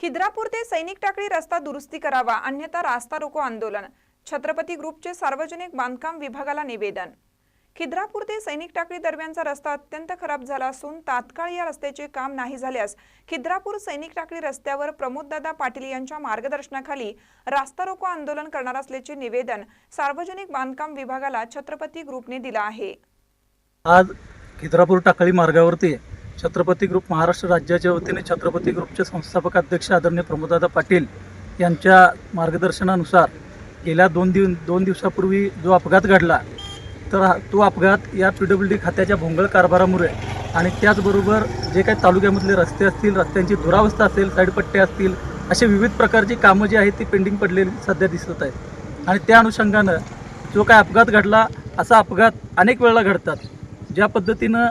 खिद्रापूर ते सैनिक टाकळी रस्ता दुरुस्ती करावा अन्यथा रास्ता रोको आंदोलन. छत्रपती ग्रुपचे सार्वजनिक बांधकाम विभागाला निवेदन. खिद्रापूर ते सैनिक टाकळी दरम्यानचा रस्ता अत्यंत खराब झाला असून तात्काळ या रस्त्याचे काम नाही झाल्यास खिद्रापूर सैनिक टाकळी रस्त्यावर प्रमोददादा पाटील यांच्या मार्गदर्शनाखाली रास्ता रोको आंदोलन करणार असल्याचे निवेदन सार्वजनिक बांधकाम विभागाला छत्रपती ग्रुपने दिलं आहे. आज खिद्रापूर टाकळी मार्गावरती छत्रपती ग्रुप महाराष्ट्र राज्याच्या वतीने छत्रपती ग्रुपचे संस्थापक अध्यक्ष आदरणीय प्रमोददादा पाटील यांच्या मार्गदर्शनानुसार गेल्या दोन दिव दोन दिवसापूर्वी जो अपघात घडला तर तो अपघात या पी डब्ल्यू डी खात्याच्या भोंगळ कारभारामुळे आणि त्याचबरोबर जे काही तालुक्यामधले रस्ते असतील रस्त्यांची दुरावस्था असेल साईडपट्टे असतील असे विविध प्रकारची कामं जी आहेत ती पेंडिंग पडलेली सध्या दिसत आहेत. आणि त्या अनुषंगानं जो काय अपघात घडला असा अपघात अनेक वेळेला घडतात. ज्या पद्धतीनं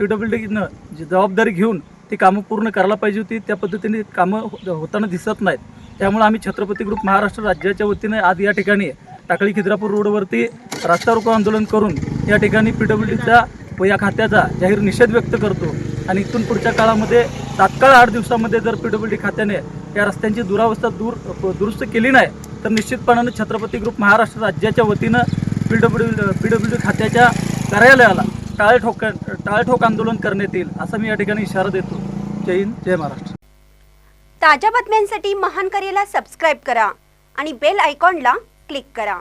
पी डब्ल्यू डीनं जी जबाबदारी घेऊन ती कामं पूर्ण करायला पाहिजे होती त्या पद्धतीने कामं हो, होताना दिसत नाहीत. त्यामुळे आम्ही छत्रपती ग्रुप महाराष्ट्र राज्याच्या वतीने आज या ठिकाणी टाकळी खिद्रापूर रोडवरती रास्ता रोको आंदोलन करून या ठिकाणी पी डब्ल्यू डीचा व या खात्याचा जाहीर निषेध व्यक्त करतो. आणि इथून पुढच्या काळामध्ये तात्काळ आठ दिवसामध्ये जर पी डब्ल्यू डी खात्याने या रस्त्यांची दुरावस्था दूर दुरुस्त केली नाही तर निश्चितपणानं छत्रपती ग्रुप महाराष्ट्र राज्याच्या वतीनं P W P W D खात्याच्या कार्यालयाला टाळे ठोक टाळठोक आंदोलन करण्यात येईल असा मी या ठिकाणी इशारा देतो. जय हिंद जय महाराष्ट्र. ताज्या बातम्यांसाठी महान करेला सबस्क्राईब करा आणि बेल आयकॉनला क्लिक करा.